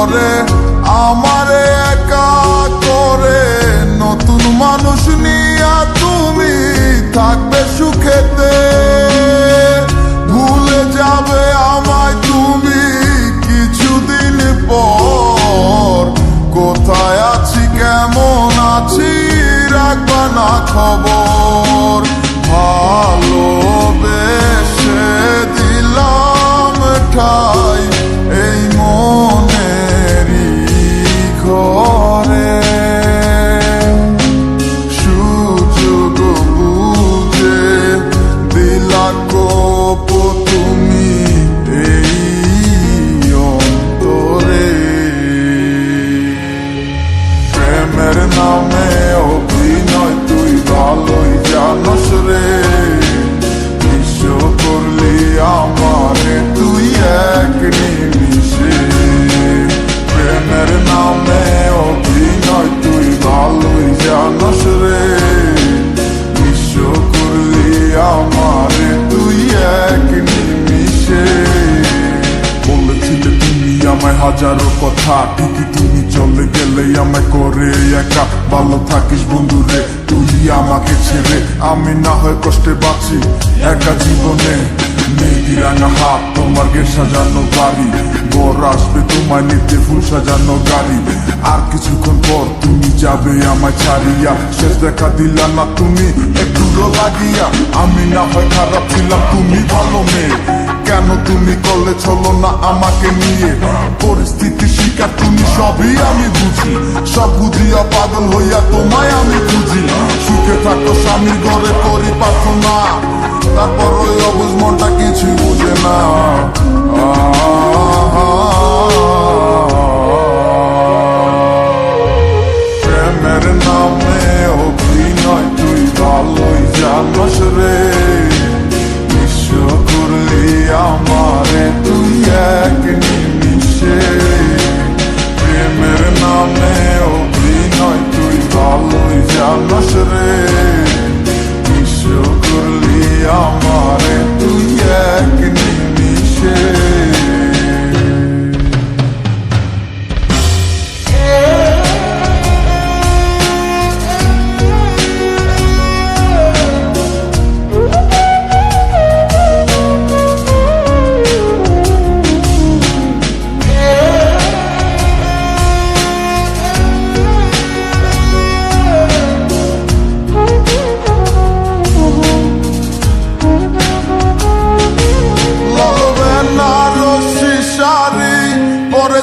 করে, আমারে একা করে। নতুন মানুষ নিয়া তুমি থাকবে সুখেতে। ভুলে যাবে আমায় তুমি কিছুদিন পর। কোথায় আছি, কেমন আছি, রাখবা না খবর। আমায় হাজারো কথা, ঠিকই তুমি চলে গেলে আমায় করে একা। ভালো থাকিস বন্ধুরে তুই আমাকে ছেড়ে। আমি না হয় কষ্টে বাঁচি একা জীবনে। রাঙা হাত, তোমার সাজানো বাড়ি। বর আসবে তোমায় নিতে, ফুল সাজানো গাড়ি। আর কিছুক্ষণ পর তুমি যাবে আমায় ছাড়িয়া। শেষ দেখা না তুমি, একটু লাগিয়া। আমি না হয় খারাপ ছিলাম, তুমি ভালো মেয়ে। কেন তুমি করলে চলো না আমাকে নিয়ে? সব বুঝিয়া পাগল হইয়া তোমায় আমি বুঝি সুখে থাকো স্বামীর ঘরে করি প্রার্থনা তারপর ওই অবুজ মনটা কিছু বুঝে না।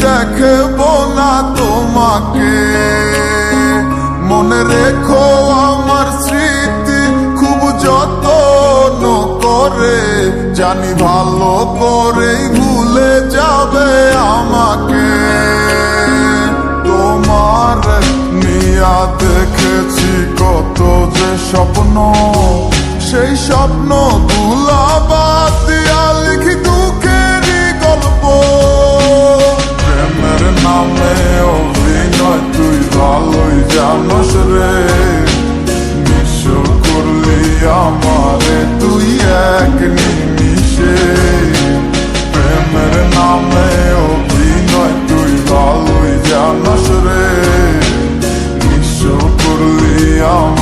দেখব না তোমাকে। মনে রেখো আমার স্মৃতি খুব যত্ন করে। জানি ভালো করেই ভুলে যাবে আমাকে। তোমার নিয়া দেখেছি কত যে স্বপ্ন। সেই স্বপ্নগুলা বাদ দিয়া লিখি দুঃখেরই গল্প। Oh.